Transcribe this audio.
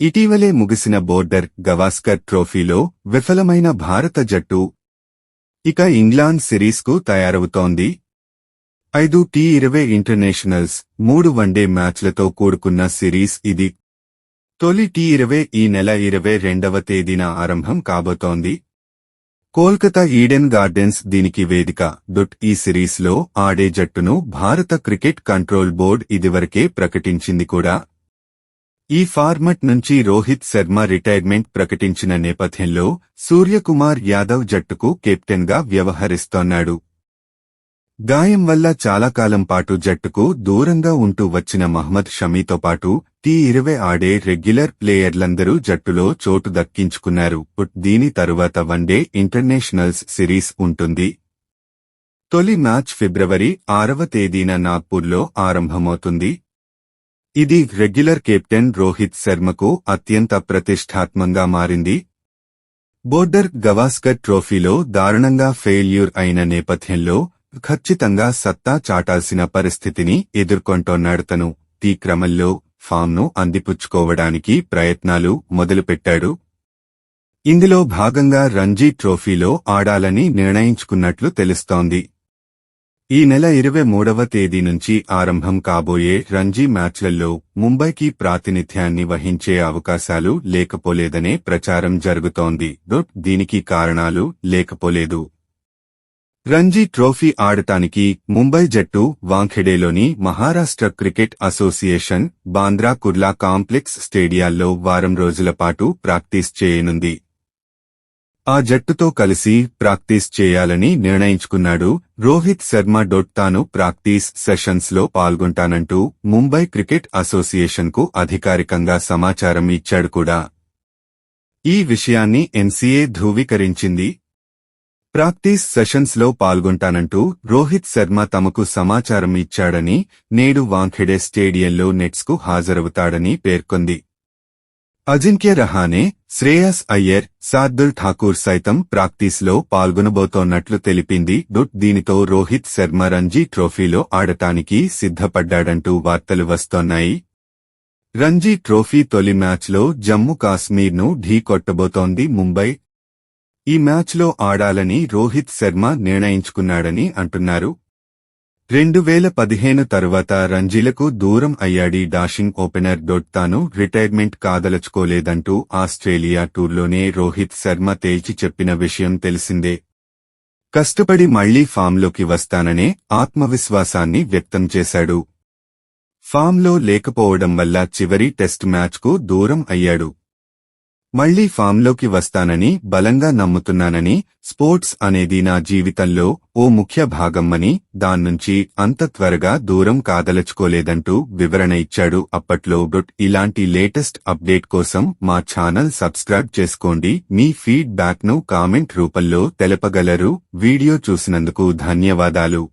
ఇటీవలే ముగిసిన బోర్డర్ గవాస్కర్ ట్రోఫీలో విఫలమైన భారత జట్టు ఇక ఇంగ్లాండ్ సిరీస్కు తయారవుతోంది. ఐదు టీ ఇరవై ఇంటర్నేషనల్స్ మూడు వన్డే మ్యాచ్లతో కూడుకున్న సిరీస్ ఇది. తొలి టీ ఇరవై ఈ నెల ఇరవై రెండవ తేదీన ఆరంభం కాబోతోంది. కోల్కతా ఈడెన్ గార్డెన్స్ దీనికి వేదిక దుట్ ఈ సిరీస్లో ఆడే జట్టును భారత క్రికెట్ కంట్రోల్ బోర్డ్ ఇదివరకే ప్రకటించింది కూడా. ఈ ఫార్మట్ నుంచి రోహిత్ శర్మ రిటైర్మెంట్ ప్రకటించిన నేపథ్యంలో సూర్యకుమార్ యాదవ్ జట్టుకు కెప్టెన్గా వ్యవహరిస్తోన్నాడు. గాయం వల్ల చాలా కాలం పాటు జట్టుకు దూరంగా ఉంటూ వచ్చిన మహ్మద్ షమీతో పాటు టీ ఇరవై ఆడే రెగ్యులర్ ప్లేయర్లందరూ జట్టులో చోటు దక్కించుకున్నారు. దీని తరువాత వన్డే ఇంటర్నేషనల్స్ సిరీస్ ఉంటుంది. తొలి మ్యాచ్ ఫిబ్రవరి ఆరవ తేదీన నాగ్పూర్లో ఆరంభమవుతుంది. ఇది రెగ్యులర్ కెప్టెన్ రోహిత్ శర్మకు అత్యంత ప్రతిష్టాత్మంగా మారింది. బోర్డర్ గవాస్కర్ ట్రోఫీలో దారుణంగా ఫెయిల్యూర్ అయిన నేపథ్యంలో ఖచ్చితంగా సత్తా చాటాల్సిన పరిస్థితిని ఎదుర్కొంటోన్నాడు తను ఈ క్రమంలో ఫామ్ను అందిపుచ్చుకోవడానికి ప్రయత్నాలు మొదలుపెట్టాడు. ఇందులో భాగంగా రంజీ ట్రోఫీలో ఆడాలని నిర్ణయించుకున్నట్లు తెలుస్తోంది. ఈ నెల ఇరవై మూడవ తేదీ నుంచి ఆరంభం కాబోయే రంజీ మ్యాచ్లలో ముంబైకి ప్రాతినిధ్యాన్ని వహించే అవకాశాలు లేకపోలేదనే ప్రచారం జరుగుతోంది. దీనికి కారణాలు లేకపోలేదు. రంజీ ట్రోఫీ ఆడటానికి ముంబై జట్టు వాంఖెడేలోని Maharashtra cricket association Bandra Kurla complex స్టేడియాల్లో వారం రోజుల పాటు ప్రాక్టీస్ చేయనుంది. ఆ జట్టుతో కలిసి ప్రాక్టీస్ చేయాలని నిర్ణయించుకున్నాడు. రోహిత్ శర్మ డొట్ తాను ప్రాక్టీస్ సెషన్స్లో పాల్గొంటానంటూ ముంబై క్రికెట్ అసోసియేషన్కు అధికారికంగా సమాచారం ఇచ్చాడు కూడా. ఈ విషయాన్ని ఎన్సీఏ ధృవీకరించింది. ప్రాక్టీస్ సెషన్స్లో పాల్గొంటానంటూ రోహిత్ శర్మ తమకు సమాచారం ఇచ్చాడని నేడు వాంఖెడే స్టేడియంలో నెట్స్కు హాజరవుతాడని పేర్కొంది. అజింక్య రహానే శ్రేయస్ అయ్యర్ శార్దుల్ ఠాకూర్ సైతం ప్రాక్టీస్లో పాల్గొనబోతోన్నట్లు తెలిపింది. డుట్ దీనితో రోహిత్ శర్మ రంజీ ట్రోఫీలో ఆడటానికి సిద్ధపడ్డాడంటూ వార్తలు వస్తోన్నాయి. రంజీ ట్రోఫీ తొలి మ్యాచ్లో జమ్మూ కాశ్మీర్ను ఢీకొట్టబోతోంది ముంబై. ఈ మ్యాచ్లో ఆడాలని రోహిత్ శర్మ నిర్ణయించుకున్నాడని అంటున్నారు. రెండు వేల పదిహేను తర్వాత రంజీలకు దూరం అయ్యాడి డాషింగ్ ఓపెనర్ డొట్ తాను రిటైర్మెంట్ కాదలుచుకోలేదంటూ ఆస్ట్రేలియా టూర్లోనే రోహిత్ శర్మ తేల్చి చెప్పిన విషయం తెలిసిందే. కష్టపడి మళ్ళీ ఫామ్లోకి వస్తాననే ఆత్మవిశ్వాసాన్ని వ్యక్తం చేశాడు. ఫామ్లో లేకపోవడం వల్ల చివరి టెస్ట్ మ్యాచ్కు దూరం అయ్యాడు. మళ్ళీ ఫామ్లోకి వస్తానని బలంగా నమ్ముతున్నానని స్పోర్ట్స్ అనేది నా జీవితంలో ఓ ముఖ్య భాగమ్మని దాన్నుంచి అంత త్వరగా దూరం కాదలచుకోలేదంటూ వివరణ ఇచ్చాడు అప్పట్లో బుట్ ఇలాంటి లేటెస్ట్ అప్డేట్ కోసం మా ఛానల్ సబ్స్క్రైబ్ చేసుకోండి. మీ ఫీడ్బ్యాక్ను కామెంట్ రూపంలో తెలపగలరు. వీడియో చూసినందుకు ధన్యవాదాలు.